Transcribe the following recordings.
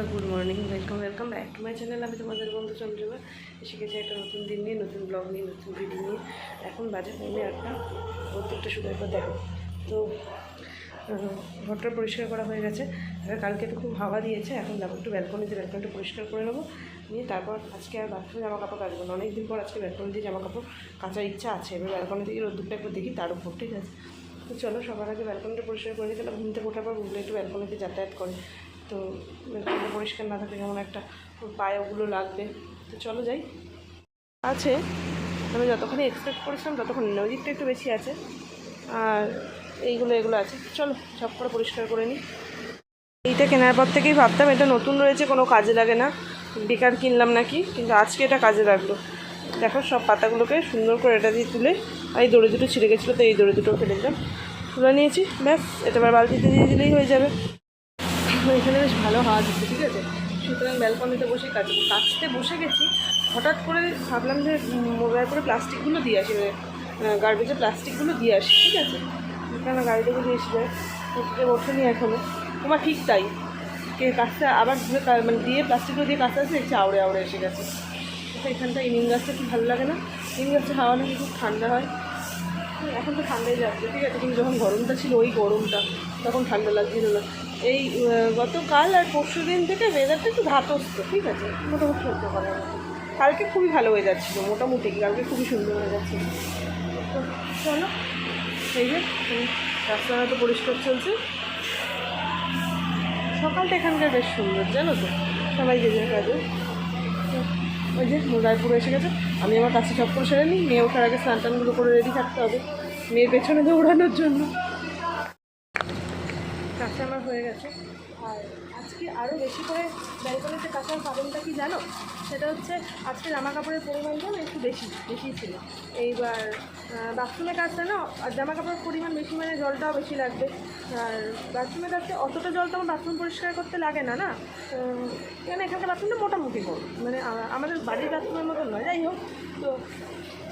বন্ধুরা good morning welcome welcome back to my channel আমি তোমাদের বন্ধু চন্দ্রিমা। এসে গেছি একটা নতুন দিন নিয়ে, নতুন ব্লগ নিয়ে, নতুন ভিডিও নিয়ে। এখন বাজে পৌনে একটা প্রত্যেকটা শুধু একবার দেখো। তো ঘরটা পরিষ্কার করা হয়ে গেছে। এবার কালকে তো খুব হাওয়া দিয়েছে। এখন যাব একটু ব্যালকনিতে ব্যালকনিটা পরিষ্কার করে নেব। নিয়ে তারপর আজকে আর বাথরুমে জামা কাপড় কাচবো না। অনেকদিন পর আজকে ব্যালকনি দিয়ে জামা কাপড় কাচার ইচ্ছা আছে। এবার ব্যালকনি থেকে রোদ্দুরটা একবার দেখি, তার উপর, ঠিক আছে? তো চলো, সবার আগে ব্যালকনিটা পরিষ্কার করে দিতে ঘুম থেকে ওঠার পর বুঝলে একটু ব্যালকনিতে যাতায়াত করে। তো ব্যালকনিটা পরিষ্কার না থাকলে কেমন একটা পায়ে ওগুলো লাগবে। তো চলো যাই। আছে। আমি যতক্ষণে এক্সপেক্ট করেছিলাম ততক্ষণ না ওই দিকটা একটু বেশি আছে। আর এইগুলো, এগুলো আছে। চলো, সব করে পরিষ্কার করে নিই। এইটা কেনার পর থেকেই ভাবতাম, এটা নতুন রয়েছে, কোনো কাজে লাগে না। বেকার কিনলাম নাকি, কিন্তু আজকে এটা কাজে লাগল। দেখো, সব পাতাগুলোকে সুন্দর করে এটা দিয়ে তুলে, আর এই দড়ি দুটো ছিঁড়ে গেছিল, তো এই দড়ি দুটো ফেলে দিলাম। তুলে নিয়েছি, ব্যাস, এটা এবার বালতিতে দিয়ে দিলেই হয়ে যাবে। এখানে বেশ ভালো হাওয়া দিচ্ছে, ঠিক আছে? সুতরাং ব্যালকনিতে বসে কাজ কাচতে বসে গেছি। হঠাৎ করে ভাবলাম যে মোবাইল করে প্লাস্টিকগুলো দিয়ে আসি গার্বেজের প্লাস্টিকগুলো দিয়ে আসি, ঠিক আছে? কেন গাড়ি থেকে দিয়ে এসে যায়? ওঠেনি এখনও তোমার ঠিক তাই। কে কাজটা আবার ধুয়ে মানে দিয়ে প্লাস্টিকগুলো দিয়ে কাজটা আসছে দেখছি আউড়ে আউড়ে এসে গেছে। তো এখানটা এই নিম গাছটা খুব ভালো লাগে না? নিম গাছটা হাওয়া নাকি খুব ঠান্ডা হয়? এখন তো ঠান্ডাই যাচ্ছে ঠিক আছে? কিন্তু যখন গরমটা ছিল, ওই গরমটা, তখন ঠান্ডা লাগছিল না। এই গতকাল আর পরশু দিন থেকে ওয়েদারটা একটু ধাতস্থ ঠিক আছে? মোটামুটি সহ্য করার কালকে খুবই ভালো ওয়েদার ছিল মোটামুটি কালকে খুবই সুন্দর ছিল। তো চলো এই যে উম, রাস্তাঘাট তো পরিষ্কার চলছে। সকালটা এখানকার বেশ সুন্দর জানো তো? সবাই যে যে কাজে। ওই যে রায়পুরে এসে গেছে। আমি আমার কাছে সব করে সেরে নিই মেয়ে ওঠার আগে স্নান টানগুলো করে রেডি থাকতে হবে। মেয়ের পেছনে দৌড়ানোর জন্য। কাছে আমার হয়ে গেছে। আর আজকে আরও বেশি করে ব্যালকনিতে কাঁচার কারণটা কি জানো? সেটা হচ্ছে আজকে জামা কাপড়ের পরিমাণটাও একটু বেশি বেশি ছিল। এইবার বাথরুমে কাজটা না, আর জামা কাপড়ের পরিমাণ বেশি মানে জলটাও বেশি লাগবে। আর বাথরুমে কাজটা অতটা জল তো আমার বাথরুম পরিষ্কার করতে লাগে না না? কেন এখানকার বাথরুমটা মোটামুটি বড়। মানে আমাদের বাড়ির বাথরুমের মতন নয়, যাই হোক। তো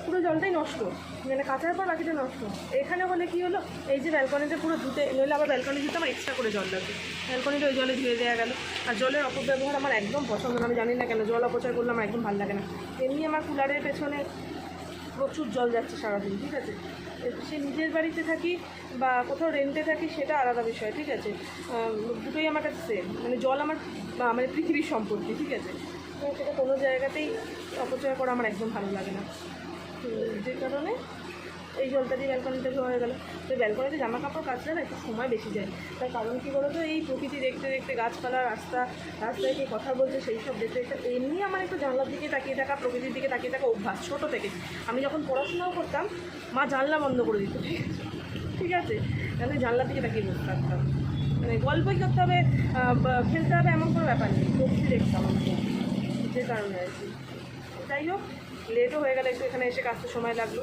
পুরো জলটাই নষ্ট। মানে কাঁচার পর বাকিটা নষ্ট। এখানে হলে কি হলো, এই যে ব্যালকনিতে পুরো ধুতে, নইলে আবার ব্যালকনি ধুতে আমার এক্সট্রা করে জল লাগবে। ব্যালকনিটা ওই জলে ধুয়ে দেওয়া গেল। আর জলের অপব্যবহার আমার একদম পছন্দ না, আমি জানি না কেন, জল অপচয় করলে আমার একদম ভালো লাগে না। এমনি আমার কুলারের পেছনে প্রচুর জল যাচ্ছে সারাদিন, ঠিক আছে? সে নিজের বাড়িতে থাকি বা কোথাও রেন্টে থাকি সেটা আলাদা বিষয়, ঠিক আছে? দুটোই আমার কাছে সেম মানে জল আমার মানে পৃথিবীর সম্পত্তি, ঠিক আছে? তো সেটা কোনো জায়গাতেই অপচয় করা আমার একদম ভালো লাগে না। যে কারণে এই জলটা দিয়ে ব্যালকনিতে ধোয়া হয়ে গেলো। তো ব্যালকনিতে জামা কাপড় কাচলে না একটু সময় বেশি যায়। তার কারণ কী বলো তো এই প্রকৃতি দেখতে দেখতে গাছপালা, রাস্তা, রাস্তায় কে কথা বলছে সেই সব দেখতে দেখতে এমনি আমার একটু জানলার দিকে তাকিয়ে থাকা, প্রকৃতির দিকে তাকিয়ে থাকা অভ্যাস, ছোটো থেকে। আমি যখন পড়াশোনাও করতাম, মা জানলা বন্ধ করে দিত। ঠিক আছে? তাহলে জানলার দিকে তাকিয়ে বসে থাকতাম। মানে গল্পই করতে হবে খেলতে হবে এমন কোনো ব্যাপার নেই। প্রকৃতি দেখতাম আমাকে। যে কারণে আর কি। যাই হোক লেটও হয়ে গেল, একটু এখানে এসে কাজতে সময় লাগল।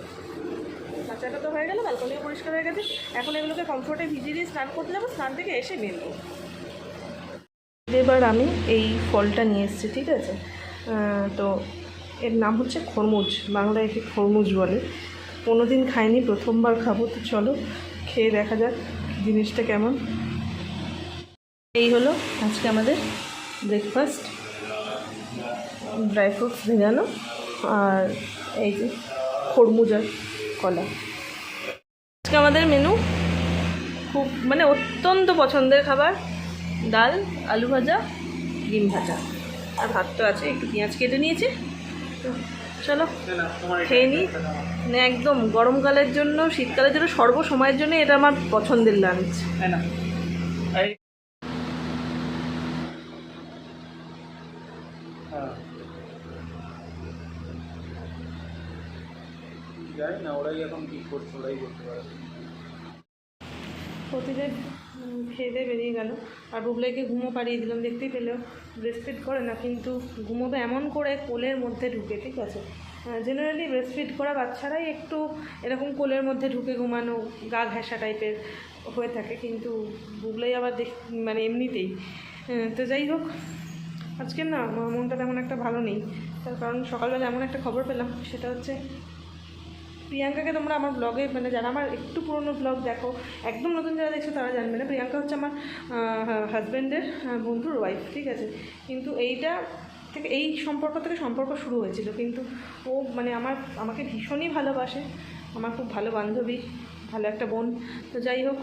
কাঁচাটা তো হয়ে গেল ব্যালকনিও পরিষ্কার হয়ে গেছে। এখন এগুলোকে কমফোর্টে ভিজিয়ে দিয়ে স্নান করতে যাব, স্নান থেকে এসে মেলবো এবার আমি এই ফলটা নিয়ে এসেছি, ঠিক আছে? তো এর নাম হচ্ছে খরমুজ, বাংলায় একে খরমুজ বলে। কোনো দিন খাইনি, প্রথমবার খাব, তো চলো খেয়ে দেখা যাক জিনিসটা কেমন। এই হলো আজকে আমাদের ব্রেকফাস্ট ড্রাই ফ্রুটস ভেজানো, আর এই যে খরমুজ আর কলা। আজকে আমাদের মেনু খুব মানে অত্যন্ত পছন্দের খাবার, ডাল, আলু ভাজা, ডিম ভাজা। আর ভাত তো আছে, একটু পেঁয়াজ কেটে নিয়েছি। চলো, খেয়ে নিই মানে একদম গরমকালের জন্য, শীতকালের জন্য, সর্বসময়ের জন্য এটা আমার পছন্দের লাঞ্চ না, ওরাই এখন করছে, ওরাই করতে পারে। প্রতিদিন খেয়ে দিয়ে বেরিয়ে গেল। আর বুবলাইকে ঘুমো পাড়িয়ে দিলাম, দেখতেই পেলেও ব্রেস্টফিড করে না, কিন্তু ঘুমোবে এমন করে কোলের মধ্যে ঢুকে, ঠিক আছে? জেনারেলি ব্রেস্টফিড করা বাচ্চারাই একটু এরকম কোলের মধ্যে ঢুকে ঘুমানো, গা ঘেঁষা টাইপের হয়ে থাকে, কিন্তু বুবলাই আবার দেখ মানে এমনিতেই। তো যাই হোক আজকে না মনটা তেমন একটা ভালো নেই। তার কারণ সকালবেলা এমন একটা খবর পেলাম, সেটা হচ্ছে প্রিয়াঙ্কাকে তোমরা আমার ব্লগে মানে যারা আমার একটু পুরনো ব্লগ দেখো, একদম নতুন যারা দেখছ তারা জানবে না, প্রিয়াঙ্কা হচ্ছে আমার হাজব্যান্ডের বন্ধুর ওয়াইফ ঠিক আছে? কিন্তু এইটা থেকে, এই সম্পর্ক থেকে সম্পর্ক শুরু হয়েছিল, কিন্তু ও মানে আমার, আমাকে ভীষণই ভালোবাসে, আমার খুব ভালো বান্ধবী, ভালো একটা বোন। তো যাই হোক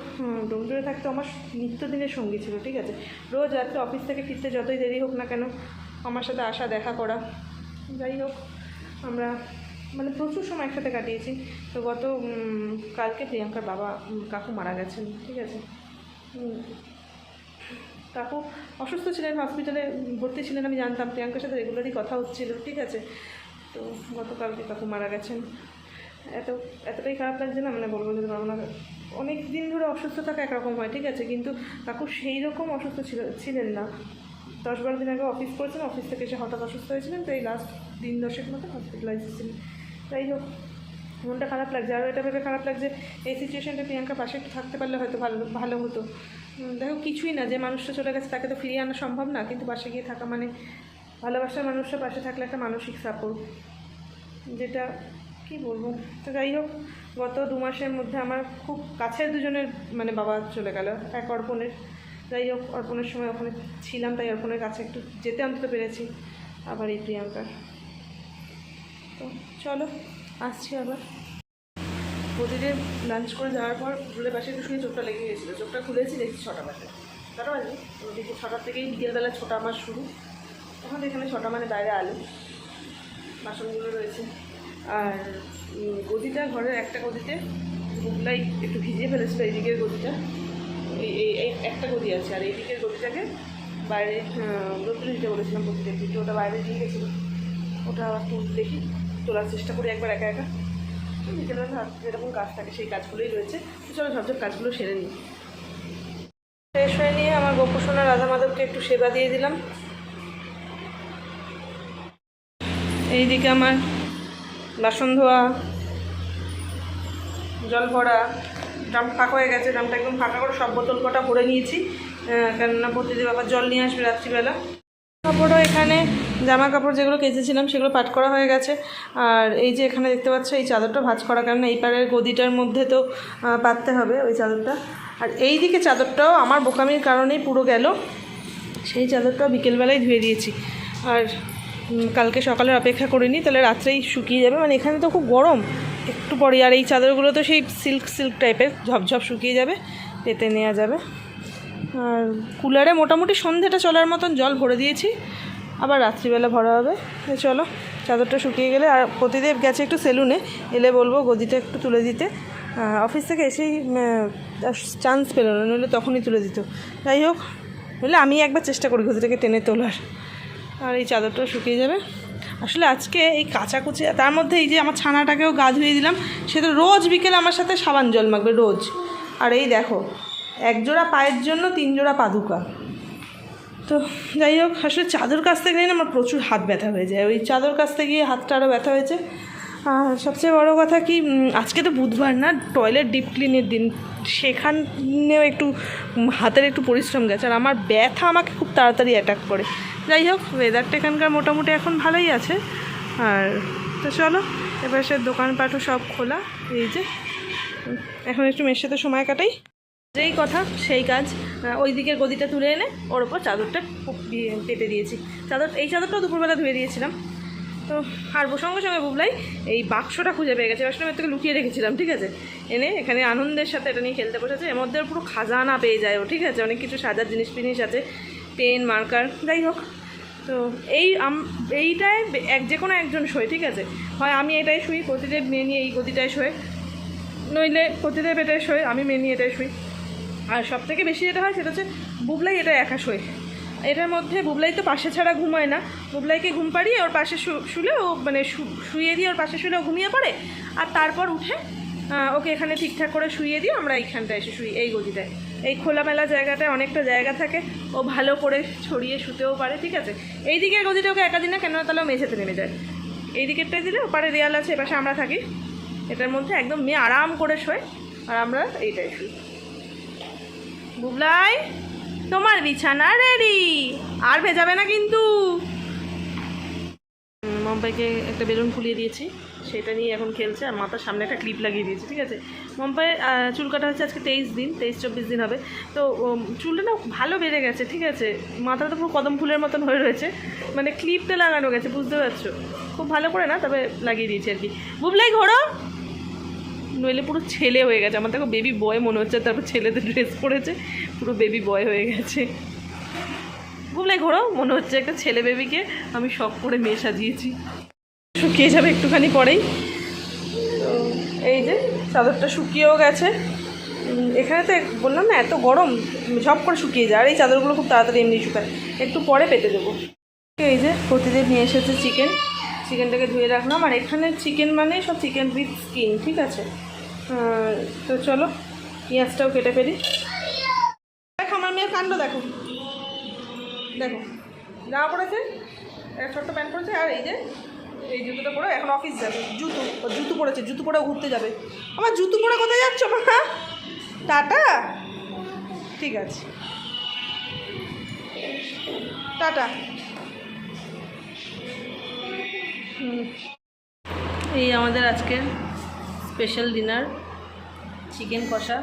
ডোমজুড়ে থাকতে আমার নিত্যদিনের সঙ্গী ছিল, ঠিক আছে? রোজ রাত্রে অফিস থেকে ফিরতে যতই দেরি হোক না কেন, আমার সাথে আসা দেখা করা, যাই হোক, আমরা মানে প্রচুর সময় একসাথে কাটিয়েছি। তো গত কালকে প্রিয়াঙ্কার বাবা কাকু মারা গেছেন, ঠিক আছে? কাকু অসুস্থ ছিলেন, হসপিটালে ভর্তি ছিলেন, আমি জানতাম। প্রিয়াঙ্কার সাথে রেগুলারই কথা হচ্ছিল, ঠিক আছে? তো গতকালকে কাকু মারা গেছেন। এত, এতটাই খারাপ লাগছে না? মানে বলব যদি পারব না অনেক দিন ধরে অসুস্থ থাকা একরকম হয়, ঠিক আছে? কিন্তু কাকু সেই রকম অসুস্থ ছিল, ছিলেন না। দশ বারো দিন আগে অফিস করেছেন অফিস থেকে এসে হঠাৎ অসুস্থ হয়েছিলেন, তো এই লাস্ট দিন দশেক মতো হসপিটালাইজ ছিলেন। যাই হোক, মনটা খারাপ লাগছে। আর এটা ভেবে খারাপ লাগছে, এই সিচুয়েশনটা প্রিয়াঙ্কা পাশে একটু থাকতে পারলে হয়তো ভালো ভালো হতো। দেখো কিছুই না, যে মানুষটা চলে গেছে তাকে তো ফিরিয়ে আনা সম্ভব না, কিন্তু পাশে গিয়ে থাকা মানে ভালোবাসার মানুষটা পাশে থাকলে একটা মানসিক সাপোর্ট যেটা কি বলব? তো যাই হোক, গত দু মাসের মধ্যে আমার খুব কাছের দুজনের মানে বাবা চলে গেল, এক অর্পণের। যাই হোক, অর্পণের সময় ওখানে ছিলাম, তাই অর্পণের কাছে একটু যেতে অন্তত পেরেছি, আবার এই প্রিয়াঙ্কার। তো চলো, আসছি আবার। প্রতিদিন লাঞ্চ করে যাওয়ার পর ভুলের পাশে একটু শুয়ে চোখটা লেগে গেছিল চোখটা খুলেছি, দেখছি ছটা বাজে। ছটা বাজে? দেখি ছটার থেকেই বিকেলবেলা ছটা আমার শুরু। এখন এখানে ছটা মানে বাইরে আলু। বাসনগুলো রয়েছে। আর গদিটা, ঘরের একটা গদিতে বুকলাই একটু ভিজিয়ে ফেলেছিল এই দিকের গদিটা। এই একটা গদি আছে। আর এই দিকের গদিটাকে বাইরে রোদ্রে দিতে বলেছিলাম গদিতে কিন্তু ওটা বাইরে দিয়ে গেছিল। ওটা আবার তুল দেখি, তোলার চেষ্টা করি একবার একা একা। বিকেলবেলা যেরকম কাজ থাকে সেই কাজগুলোই রয়েছে। চলো সব সব কাজগুলো সেরে নিই। ফ্রেশ হয়ে নিয়ে আমার গোপুসোনা রাধা মাধবকে একটু সেবা দিয়ে দিলাম। এইদিকে আমার বাসন ধোয়া, জল ভরা, ড্রাম ফাঁকা হয়ে গেছে, ড্রামটা একদম ফাঁকা করে সব বোতল কটা ভরে নিয়েছি। কেননা প্রতিদিন আবার জল নিয়ে আসবে রাত্রিবেলা। কাপড়ও এখানে, জামা কাপড় যেগুলো কেচেছিলাম সেগুলো পাট করা হয়ে গেছে। আর এই যে এখানে দেখতে পাচ্ছ, এই চাদরটা ভাঁজ করা কারণ এই পারের গদিটার মধ্যে তো পাততে হবে ওই চাদরটা। আর এই দিকে চাদরটাও আমার বোকামির কারণেই পুরো গেল। সেই চাদরটাও বিকেলবেলায় ধুয়ে দিয়েছি। আর কালকে সকালের অপেক্ষা করিনি, তাহলে রাত্রেই শুকিয়ে যাবে। মানে এখানে তো খুব গরম। একটু পরে আর এই চাদরগুলো তো সেই সিল্ক সিল্ক টাইপের ঝপঝপ শুকিয়ে যাবে পেতে নেওয়া যাবে। আর কুলারে মোটামুটি সন্ধ্যেটা চলার মতন জল ভরে দিয়েছি। আবার রাত্রিবেলা ভরা হবে। চলো, চাদরটা শুকিয়ে গেলে। আর প্রতিদেব গেছে একটু সেলুনে, এলে বলব গদিটা একটু তুলে দিতে। অফিস থেকে এসেই চান্স পেল না, নইলে তখনই তুলে দিত। যাই হোক, নইলে আমি একবার চেষ্টা করি গদিটাকে টেনে তোলার। আর এই চাদরটা শুকিয়ে যাবে। আসলে আজকে এই কাচাকুচি তার মধ্যে এই যে আমার ছানাটাকেও গা ধুয়ে দিলাম, সে তো রোজ বিকেলে আমার সাথে সাবান জল মাখবে, রোজ। আর এই দেখো এক জোড়া পায়ের জন্য তিন জোড়া পাদুকা। তো যাই হোক, আসলে চাদর কাচতে গেলে না আমার প্রচুর হাত ব্যথা হয়ে যায়। ওই চাদর কাচতে গিয়ে হাতটা আরও ব্যথা হয়েছে। আর সবচেয়ে বড় কথা কি আজকে তো বুধবার না টয়লেট ডিপ ক্লিনের দিন। সেখানেও একটু হাতের একটু পরিশ্রম গেছে। আর আমার ব্যথা আমাকে খুব তাড়াতাড়ি অ্যাটাক করে। যাই হোক ওয়েদারটা এখানকার মোটামুটি এখন ভালোই আছে। আর তো চলো, এবার সে দোকানপাটও সব খোলা। এই যে, এখন একটু মেয়ের সাথে সময় কাটাই। যেই কথা, সেই কাজ ওই দিকের গদিটা তুলে এনে ওর ওপর চাদরটা পেতে দিয়েছি। চাদর, এই চাদরটাও দুপুরবেলা ধুয়ে দিয়েছিলাম। তো, আর সঙ্গে সঙ্গে বুবলাই এই বাক্সটা খুঁজে পেয়ে গেছে। বাক্সটা থেকে লুকিয়ে রেখেছিলাম, ঠিক আছে? এনে এখানে আনন্দের সাথে এটা নিয়ে খেলতে বসেছে। এর মধ্যে পুরো খাজানা পেয়ে যায় ও, ঠিক আছে? অনেক কিছু সাজার জিনিস ফিনিস আছে, পেন, মার্কার, যাই হোক। তো, এই এইটায় এক, যে কোনো একজন শোয়, ঠিক আছে? হয় আমি এটাই শুই, প্রতিদেব মেয়ে নিয়ে এই গদিটায় শোয়, নইলে প্রতিদেব এটাই শোয়, আমি মেয়ে নিয়ে এটাই শুই। আর সব থেকে বেশি যেটা হয় সেটা হচ্ছে বুবলাই এটা একা শোয়। এটার মধ্যে বুবলাই তো পাশে ছাড়া ঘুমায় না। বুবলাইকে ঘুম পাড়িয়ে ওর পাশে শুলে ও মানে শু- শুইয়ে দিয়ে ওর পাশে শুলে ও ঘুমিয়ে পড়ে আর তারপর উঠে ওকে এখানে ঠিকঠাক করে শুয়ে দিয়ে আমরা এইখানটায় এসে শুই, এই গদিটায়। এই খোলামেলা জায়গাটায় অনেকটা জায়গা থাকে, ও ভালো করে ছড়িয়ে শুতেও পারে, ঠিক আছে? এই দিকের গদিটা ওকে একা দিন না কেন তাহলে ও মেঝেতে নেমে যায়। এই দিকেরটায় দিলে ওপারে দেয়াল আছে, এপাশে আমরা থাকি। এটার মধ্যে একদম মেয়ে আরাম করে শোয়, আর আমরা এইটাই শুই। বুবলাই, তোমার বিছানা রেডি আর ভেজাবে না কিন্তু। মম্পাইকে একটা বেলুন ফুলিয়ে দিয়েছি, সেটা নিয়ে এখন খেলছে, আর মাথার সামনে একটা ক্লিপ লাগিয়ে দিয়েছি, ঠিক আছে? মম্পাই চুল কাটা হচ্ছে আজকে তেইশ দিন, তেইশ চব্বিশ দিন হবে। তো চুলটা না ভালো বেড়ে গেছে, ঠিক আছে? মাথাটা তো পুরো কদম ফুলের মতন হয়ে রয়েছে। মানে ক্লিপটা লাগানো গেছে, বুঝতে পারছ? খুব ভালো করে না, তবে লাগিয়ে দিয়েছি আর কি। বুবলাই, ঘোরো! নইলে পুরো ছেলে হয়ে গেছে। আমার দেখো বেবি বয় মনে হচ্ছে, তারপর ছেলেদের ড্রেস পরেছে, পুরো বেবি বয় হয়ে গেছে। বুবলাই ঘোরো, মনে হচ্ছে একটা ছেলে বেবিকে আমি শখ করে মেয়ে সাজিয়েছি। শুকিয়ে যাবে একটুখানি পরেই। এই যে, চাদরটা শুকিয়েও গেছে। এখানে তো বললাম না, এত গরম, সব করে শুকিয়ে যায়। আর এই চাদরগুলো খুব তাড়াতাড়ি এমনি শুকায়। একটু পরে পেতে দেবো। এই যে, প্রতিদিন নিয়ে এসেছে চিকেন চিকেনটাকে ধুয়ে রাখলাম। আর এখানে চিকেন মানে সব চিকেন উইথ স্কিন ঠিক আছে? তো চলো, পেঁয়াজটাও কেটে ফেলি। দেখো আমার মেয়ের কাণ্ড দেখো। দেখো জামা পড়েছে একটা ছোট্ট প্যান্ট পরেছে আর এই যে, এই জুতোটা পরে এখন অফিস যাবে। জুতো জুতো পরেছে জুতো পরে ঘুরতে যাবে। আমার জুতো পরে কোথায় যাচ্ছ, মা? টাটা। ঠিক আছে। টাটা। এই আমাদের আজকের স্পেশাল ডিনার চিকেন কষা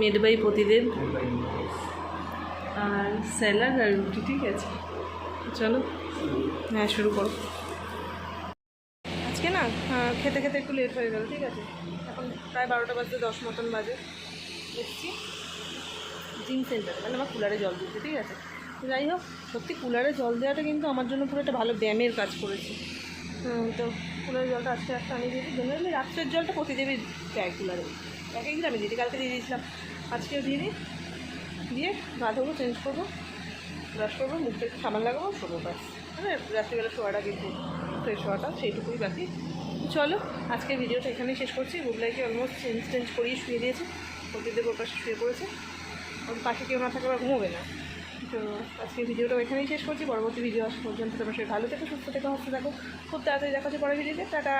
মেড বাই প্রতিদিন, আর স্যালাড আর রুটি, ঠিক আছে? চলো হ্যাঁ শুরু করো। আজকে না খেতে খেতে একটু লেট হয়ে গেল, ঠিক আছে? এখন প্রায় বারোটা বাজতে দশ মতন বাজে। এসছি জিম সেন্টারে মানে আমার কুলারে জল দিতে ঠিক আছে? যাই হোক, সত্যি কুলারে জল দেওয়াটা কিন্তু আমার জন্য পুরো একটা ভালো ব্যায়ামের কাজ করেছে। তো কুলারের জলটা আজকে একটা আনিয়ে দিয়েছি। জেনারেলি রাত্রের জলটা প্রতিদেবী দেয় কুলারে। এক একদিন আমি দিদি, কালকে দিয়ে দিয়েছিলাম। আজকেও দিয়ে দিই। দিয়ে গা ধোবো চেঞ্জ করব ব্রাশ করব মুখটা একটু সাবান লাগাবো, শোবো ব্যাস। মানে রাত্রিবেলা শোয়াটা কিন্তু ফ্রেশ হওয়াটা, সেইটুকুই বাকি। চলো, আজকের ভিডিওটা এখানেই শেষ করছি। বুবলাইকে অলমোস্ট চেঞ্জ টেঞ্জ করিয়ে শুয়ে দিয়েছে। প্রতিদেব ওর পাশে শুয়ে পড়েছে। ওর পাশে কেউ না থাকলে আবার ঘুমোবে না। তো আজকে ভিডিওটা এখানেই শেষ করছি। পরবর্তী ভিডিও আসা পর্যন্ত তোমার সে ভালো থেকে, সুস্থ থেকে হচ্ছে দেখো। খুব তাড়াতাড়ি দেখা হচ্ছে পরের ভিডিওতে। টাটা!